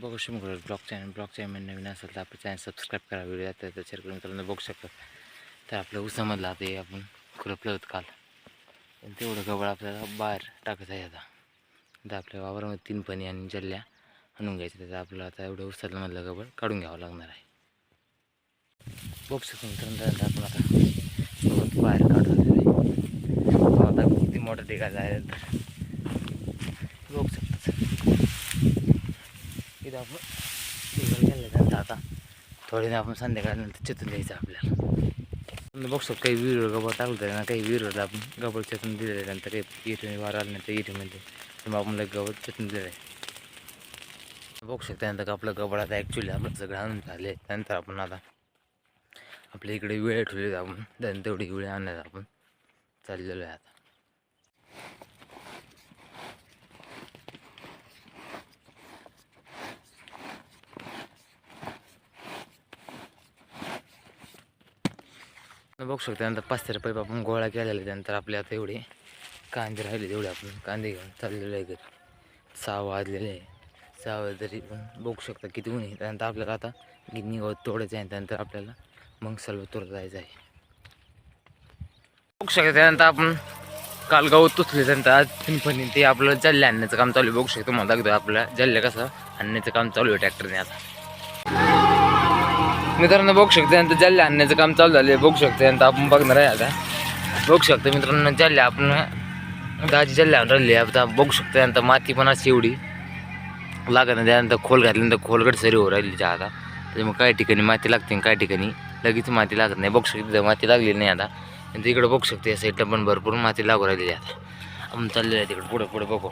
बघू शकतो. Blog channel blog channel नवीन असेल तर आपलं चॅनल सबस्क्राईब करा. व्हिडिओ तर शेअर करून मित्रांनो बघू शकतो. तर आपलं उसामधलं आता हे आपण खुरपलं होतं काल. आणि तेवढं गबळ आपल्याला बाहेर टाकायचं आहे आता. आता आपल्या वावरामध्ये तीन पणी आणि जल्ल्या आणून घ्यायचं त्याचा आपल्याला आता एवढं उसातलं मधलं गबळ काढून घ्यावं लागणार आहे. बघू शकतो मित्रांनो आपण आता गवत बाहेर काढतो आता किती मोठं ठिकाण आहे तर बघू शकतो तर आपण तिकडे गेल्यानंतर आता. थोडे आपण संध्याकाळनंतर चितून द्यायचं आपल्याला. बघ शकतो काही विहिरीवर गबर टाकलं तरी ना काही विहिरीला आपण गबर चितून दिलेलं नंतर काही इथे वार आलं नंतर इरीमध्ये तर मग आपण लगेच गवत चितून दिलेलं आहे बघू शकता नंतर आपलं गबर आता ॲक्च्युली आपलं सगळं आणून झाले त्यानंतर आपण आता आपल्या इकडे वेळ ठेवली आपण. त्यानंतर तेवढी वेळ आणण्यात आपण चाललेलो आहे आता. बघू शकतो नंतर पाच रुपये पाईप आपण गोळा केलेला त्यानंतर आपले आता एवढे कांदे राहिले तेवढे आपण कांदे घेऊन चाललेलो आहे घरी. सहा वाजलेले आहे. सहा वाजले पण बघू शकता किती ऊन आहे. त्यानंतर आपल्याला आता गिन्नी गवत तोडायचं आहे. त्यानंतर आपल्याला मग सर्व तोडत जायचं आहे. बघू शकता त्यानंतर आपण काल गवत तुचले त्यानंतर आज सिंपनी ते आपलं जल्ले आणण्याचं काम चालू आहे. बघू शकतो मला दाखवतो आपल्या जल्ले कसं आणण्याचं काम चालू आहे ट्रॅक्टरने आता. मित्रांनो बघू शकते नंतर जल्ले आणण्याचं काम चालू झालं आहे बघू शकते त्यानंतर आपण बघणार आहे आता. बघू शकतो मित्रांनो जल्ले आपण. दहाची जल्ले आणून राहिली आता बघू शकतो नंतर माती पण अशी एवढी लागत नाही. त्यानंतर खोल घातल्यानंतर खोलगट सरी होऊ राहिली चहा आता. त्याच्यामुळे काही ठिकाणी माती लागते आणि काही ठिकाणी लगेच माती लागत नाही. बघू शकते माती लागली नाही आता. आणि इकडं बघू शकते या साईडला पण भरपूर माती लागू राहिली आहे आता. आपण चाललेलं आहे तिकडे. पुढे पुढे बघू.